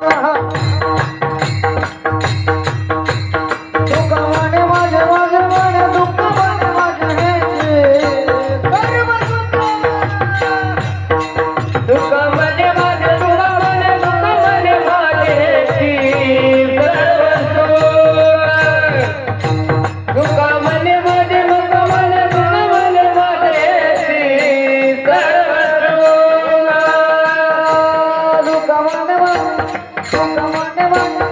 Uh-huh. One, one, one.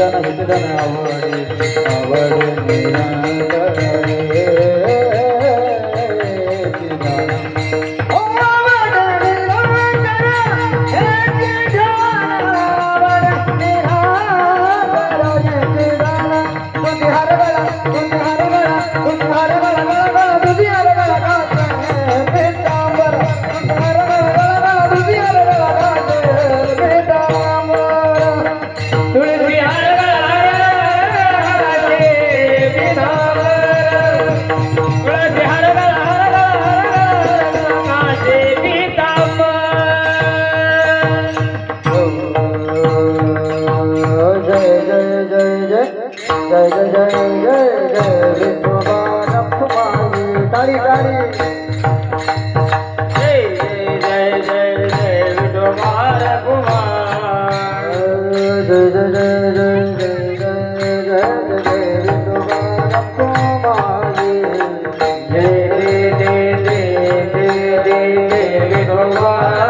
விட்டன விட்டன जय जय जय जय जय जय जय जय जय कुमारी तारी तारी जय जय जय जय जय जय जय जय जय जय जय जय जय जय जय विठोबार